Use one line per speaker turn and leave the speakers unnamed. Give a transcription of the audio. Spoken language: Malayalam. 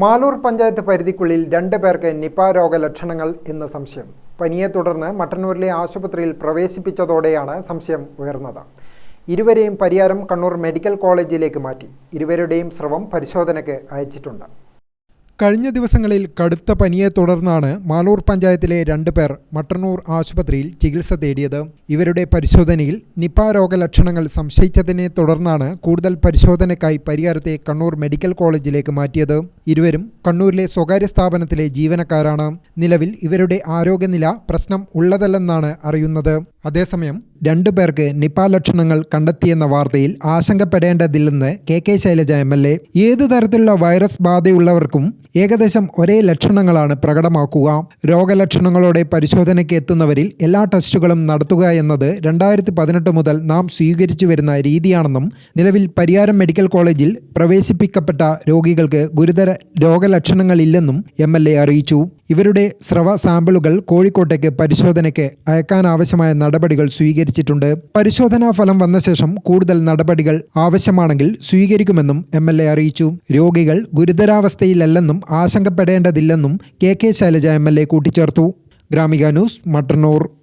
മാലൂർ പഞ്ചായത്ത് പരിധിക്കുള്ളിൽ രണ്ട് പേർക്ക് നിപ രോഗലക്ഷണങ്ങൾ എന്ന് സംശയം. പനിയെ തുടർന്ന് മട്ടന്നൂരിലെ ആശുപത്രിയിൽ പ്രവേശിപ്പിച്ചതോടെയാണ് സംശയം ഉയർന്നത്. ഇരുവരെയും പരിയാരം കണ്ണൂർ മെഡിക്കൽ കോളേജിലേക്ക് മാറ്റി. ഇരുവരുടെയും സ്രവം പരിശോധനയ്ക്ക് അയച്ചിട്ടുണ്ട്. കഴിഞ്ഞ ദിവസങ്ങളിൽ കടുത്ത പനിയെ തുടർന്നാണ് മാലൂർ പഞ്ചായത്തിലെ രണ്ട് പേർ മട്ടന്നൂർ ആശുപത്രിയിൽ ചികിത്സ തേടിയത്. ഇവരുടെ പരിശോധനയിൽ നിപ രോഗലക്ഷണങ്ങൾ സംശയിച്ചതിനെ തുടർന്നാണ് കൂടുതൽ പരിശോധനയ്ക്കായി പരിയാരത്തെ കണ്ണൂർ മെഡിക്കൽ കോളേജിലേക്ക് മാറ്റിയത്. ഇരുവരും കണ്ണൂരിലെ സ്വകാര്യ സ്ഥാപനത്തിലെ ജീവനക്കാരാണ്. നിലവിൽ ഇവരുടെ ആരോഗ്യനില പ്രശ്നം ഉള്ളതല്ലെന്നാണ് അറിയുന്നത്. അതേസമയം രണ്ടു പേർക്ക് നിപ ലക്ഷണങ്ങൾ കണ്ടെത്തിയെന്ന വാർത്തയിൽ ആശങ്കപ്പെടേണ്ടതില്ലെന്ന് K K Shailaja M L A. ഏത് തരത്തിലുള്ള വൈറസ് ബാധയുള്ളവർക്കും ഏകദേശം ഒരേ ലക്ഷണങ്ങളാണ് പ്രകടമാക്കുക. രോഗലക്ഷണങ്ങളോടെ പരിശോധനയ്ക്ക് എത്തുന്നവരിൽ എല്ലാ ടെസ്റ്റുകളും നടത്തുക എന്നത് രണ്ടായിരത്തി പതിനെട്ട് മുതൽ നാം സ്വീകരിച്ചു വരുന്ന രീതിയാണെന്നും നിലവിൽ പരിയാരം മെഡിക്കൽ കോളേജിൽ പ്രവേശിപ്പിക്കപ്പെട്ട രോഗികൾക്ക് ഗുരുതര രോഗലക്ഷണങ്ങളില്ലെന്നും എം എൽ എ അറിയിച്ചു. ഇവരുടെ സ്രവ സാമ്പിളുകൾ കോഴിക്കോട്ടേക്ക് പരിശോധനയ്ക്ക് അയക്കാനാവശ്യമായ നടപടികൾ സ്വീകരിച്ചിട്ടുണ്ട്. പരിശോധനാ ഫലം വന്ന ശേഷം കൂടുതൽ നടപടികൾ ആവശ്യമാണെങ്കിൽ സ്വീകരിക്കുമെന്നും എം എൽ എ അറിയിച്ചു. രോഗികൾ ഗുരുതരാവസ്ഥയിലല്ലെന്നും ആശങ്കപ്പെടേണ്ടതില്ലെന്നും K K Shailaja M L A കൂട്ടിച്ചേർത്തു. ഗ്രാമിക ന്യൂസ് മട്ടന്നൂർ.